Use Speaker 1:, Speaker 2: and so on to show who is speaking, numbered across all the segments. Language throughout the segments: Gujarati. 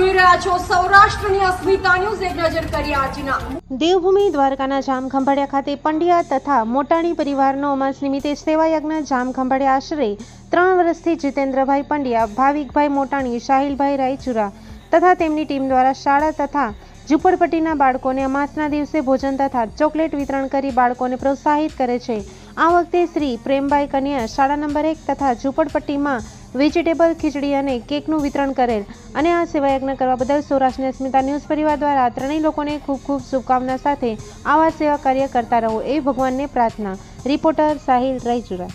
Speaker 1: સૌરાષ્ટ્રની અસ્મિતા ન્યૂઝ, એક નજર કરીએ આજના.
Speaker 2: દેવભૂમિ દ્વારકાના જામખંભાળિયા ખાતે પંડ્યા તથા મોટાણી પરિવારનો અમાસ નિમિત્તે સેવાયજ્ઞ જામખંભાળિયા આશરે ત્રણ વર્ષથી જીતેન્દ્રભાઈ પંડ્યા, ભાવિકભાઈ મોટાણી શાહિલભાઈ રાયચુરા તથા તેમની ટીમ દ્વારા શાળા તથા ઝૂંપડપટ્ટીના બાળકોને અમાસના દિવસે ભોજન તથા ચોકલેટ વિતરણ કરી બાળકોને પ્રોત્સાહિત કરે છે. આ વખતે શ્રી પ્રેમભાઈ કન્યા શાળા નંબર એક તથા ઝૂંપડપટ્ટીમાં વેજીટેબલ, ખીચડી અને કેકનું વિતરણ કરેલ. અને આ સેવાયજ્ઞ કરવા બદલ સૌરાષ્ટ્રની અસ્મિતા ન્યૂઝ પરિવાર દ્વારા ત્રણેય લોકોને ખૂબ ખૂબ શુભકામના સાથે આવા સેવા કાર્ય કરતા રહો એ ભગવાનને પ્રાર્થના. રિપોર્ટર સાહિલ રાયચુરા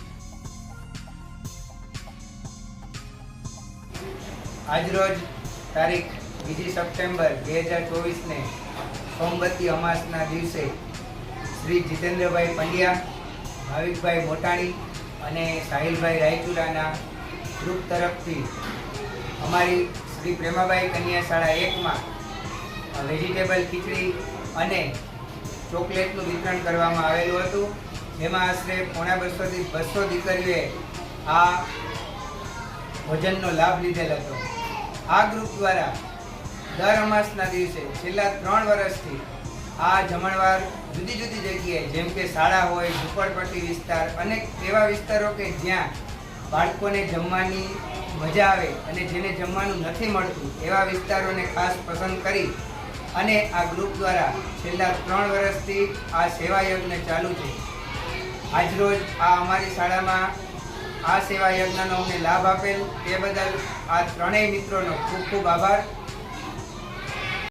Speaker 3: આજરોજ તારીખ બીજી સપ્ટેમ્બર બે હજાર ચોવીસને સોમવતી અમાસના દિવસે શ્રી જીતેન્દ્રભાઈ પંડ્યા, ભાવિકભાઈ મોટાણી અને સાહિલભાઈ રાયચુરાના ગ્રુપ તરફથી અમારી શ્રી પ્રેમાબાઈ કન્યા શાળા એકમાં વેજીટેબલ ખીચડી અને ચોકલેટનું વિતરણ કરવામાં આવેલું હતું. જેમાં આશરે પોણા બસોથી બસો દીકરીઓએ આ ભોજનનો લાભ લીધેલ હતો. આ ગ્રુપ દ્વારા દર અમાસના દિવસે છેલ્લા ત્રણ વર્ષથી આ જમણવાર જુદી જુદી જગ્યાએ, જેમ કે શાળા હોય, ઝુંપડપટ્ટી વિસ્તાર અને એવા વિસ્તારો કે જ્યાં બાળકોને જમવાની મજા આવે અને જેને જમવાનું નથી મળતું એવા વિસ્તારોને ખાસ પસંદ કરી અને આ ગ્રુપ દ્વારા છેલ્લા ત્રણ વર્ષથી આ સેવા યજ્ઞ ચાલુ છે. આજરોજ આ અમારી શાળામાં આ સેવા યજ્ઞનો અમને લાભ આપેલ તે બદલ આ ત્રણેય મિત્રોનો ખૂબ ખૂબ આભાર.